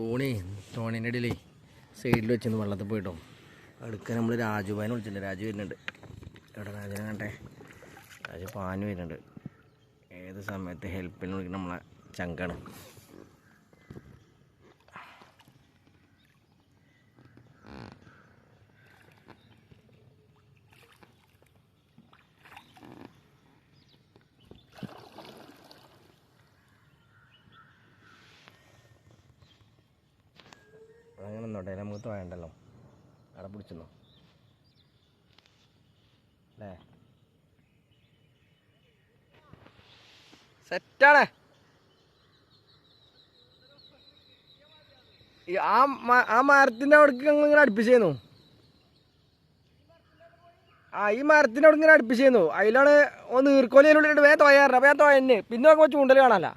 തോണി തോണീന്റെ ഇടയിലേ സൈഡിൽ വെച്ചിരുന്നു വെള്ളത്തിൽ പോയിട്ടോ. അടുക്ക നമ്മൾ രാജുബാനെ വിളിച്ചിട്ടുണ്ട്. രാജു വരുന്നുണ്ട്. എവിടെ രാജുനെ കണ്ടേ. രാജു പാഞ്ഞു വരുന്നുണ്ട്. ഏത് സമയത്ത് ഹെൽപ്പിന് വിളിക്കുന്ന നമ്മളെ ചങ്കാണ്. അങ്ങനെ നിന്നോട്ടെ മുഖത്ത് വേണ്ടല്ലോ അവിടെ പിടിച്ചെന്നോ. അല്ലേ? സെറ്റാണ്. ആ ആ മരത്തിന്റെ അവിടേക്ക് ഞങ്ങൾ ഇങ്ങനെ അടുപ്പിച്ചേന്നു. ആ ഈ മരത്തിന്റെ അവിടെ ഇങ്ങനെ അടുപ്പിച്ചേന്നു. അതിലാണ് ഒന്ന് നീർക്കോലിനുള്ളിൽ വേ തോയാറുണ്ട് അപ്പോൾ ഞാൻ തോയന്നെ പിന്നെ നോക്കുമ്പോൾ ചൂണ്ടൽ കാണാല്ല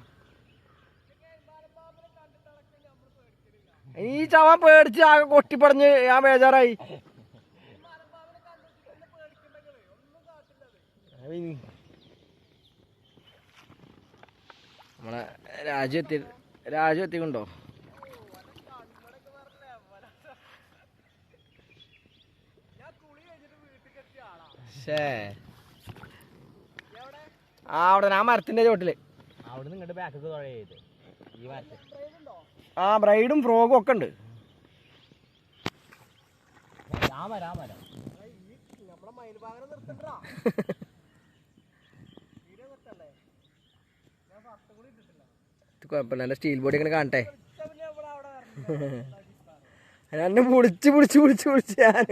ഈ ചവ പേടിച്ച് ആകെ കൊട്ടിപ്പടഞ്ഞ് ഞാൻ ബേജാറായി. നമ്മളെ രാജു എത്തി രാജു എത്തിക്കൊണ്ടോ ഷേ ആ അവിടെ ഞാൻ മരത്തിന്റെ ചോട്ടിൽ അവിടെ നിന്ന് ഇങ്ങോട്ട് ബാക്കൊക്കെ തുഴയത് ഈ മരത്തിൽ ആ ബ്രൈഡും ഫ്രോഗും ഒക്കെ ഉണ്ട്. കുഴപ്പമില്ല നല്ല സ്റ്റീൽ ബോഡി ഇങ്ങനെ കാണട്ടെ. എന്നെ പൊളിച്ച് പൊളിച്ച് പൊളിച്ച് പൊളിച്ച് ഞാൻ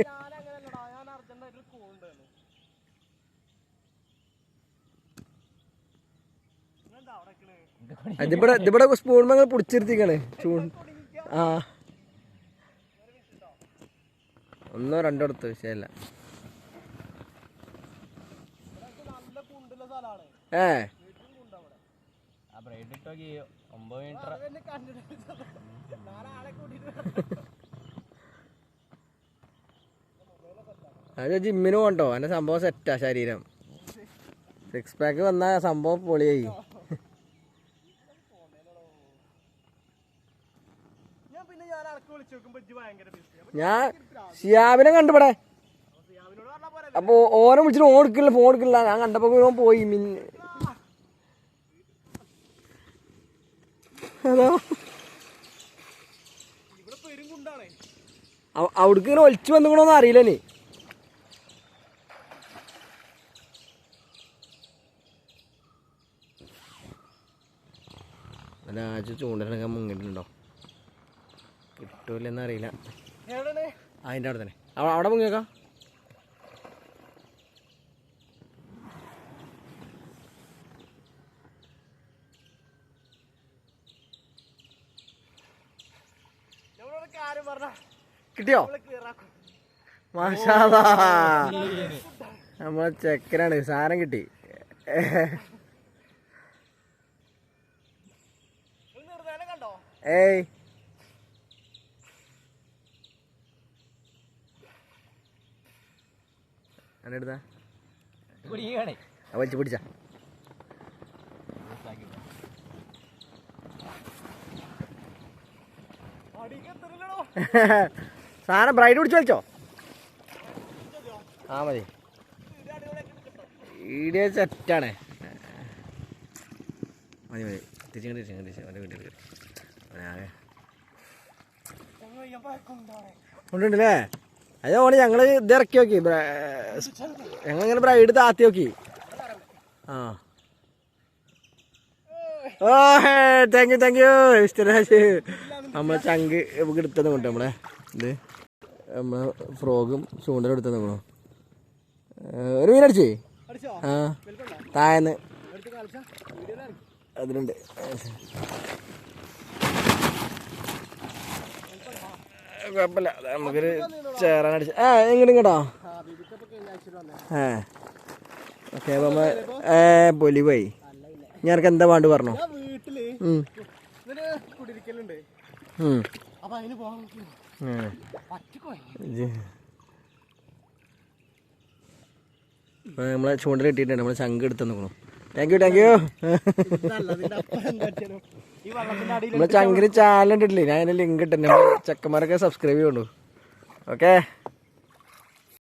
ഇതിവിടെ ഇതിവിടെ സ്പൂൺ മങ്ങൾ പിടിച്ചിരുത്തിക്കണേ. ചൂൺ. ആ. ഒന്നോ രണ്ടോ എടുത്ത് വിഷയമല്ല ഏ. ആ ബ്രൈഡ് ഇട്ടോക്കി ഒമ്പത് മീറ്റർ. അത് ജിമ്മിന് പോകണ്ടോ? എന്റെ സംഭവം സെറ്റാ ശരീരം. സിക്സ് പാക്ക് വന്ന സംഭവം പൊളിയായി. ഞാൻ ഷിയാബിനെ കണ്ടുപടെ അപ്പൊ ഓനെ വിളിച്ചിട്ട് ഓൺ എടുക്കില്ല ഫോൺ എടുക്കില്ല. ഞാൻ കണ്ടപ്പോ ഓൻ പോയി മിന്ന് ഹലോ? അവ- അവിടേക്ക് ഇങ്ങനെ ഒലിച്ചു വന്നുകൊണ്ടൊന്നും അറിയില്ല നീ രാജു ചൂണ്ടനൊക്കെ മുങ്ങിയിട്ടുണ്ടോ കിട്ടൂലെന്ന് അറിയില്ല അതിന്റെ അവിടെ തന്നെ. അവിടെ പൊങ്ങിയേക്കാം കിട്ടിയോ? മാഷാല്ലാ. നമ്മളെ ചെക്കനാണ് സാധനം കിട്ടി. ഏയ്. അതെടുത്താ വലിച്ചു പിടിച്ച സാധനം ബ്രൈഡ് പിടിച്ചു വലിച്ചോ ആ മതി വീഡിയോ സെറ്റാണ് മതി മതി തിരിച്ചു തിരിച്ചു അവന്റെ വീട്ടിൽ അതേ ഓണി ഞങ്ങൾ ഇത് ഇറക്കി നോക്കി ഞങ്ങളിങ്ങനെ ബ്രൈഡ് താത്തി നോക്കി. ആ. ഓ താങ്ക് യു താങ്ക് യു ഇഷ്ടരാജ് നമ്മളെ ചങ്ക് നമുക്ക് എടുത്തത് കൊണ്ട് നമ്മളെ ഇത് നമ്മളെ ഫ്രോഗും ചൂണ്ടലും എടുത്തത് നമ്മളോ ഒരു മീൻ അടിച്ചേ? ആ താഴന്ന്. അതിലുണ്ട്. കുഴപ്പമില്ല. നമുക്കൊരു ചേരാൻ ചേറാനടിച്ച് ആ ഇങ്ങോട്ട് ഇങ്ങോട്ടോ? ഏ ഓക്കെ അപ്പം ഏ പൊലി പോയി ഞാനക്ക് എന്താ വേണ്ട പറഞ്ഞു? നമ്മളെ ചൂണ്ടൽ കിട്ടിയിട്ടുണ്ട് നമ്മളെ ശങ്ക് എടുത്ത് നോക്കണം താങ്ക് യു താങ്ക് യു നമ്മളെ ചങ്കിന് ചാനൽ ഇട്ടിട്ടില്ലേ? ഞാൻ ലിങ്ക് ഇട്ടെ. ചെക്കന്മാരൊക്കെ സബ്സ്ക്രൈബ് ചെയ്യുള്ളൂ ഓക്കെ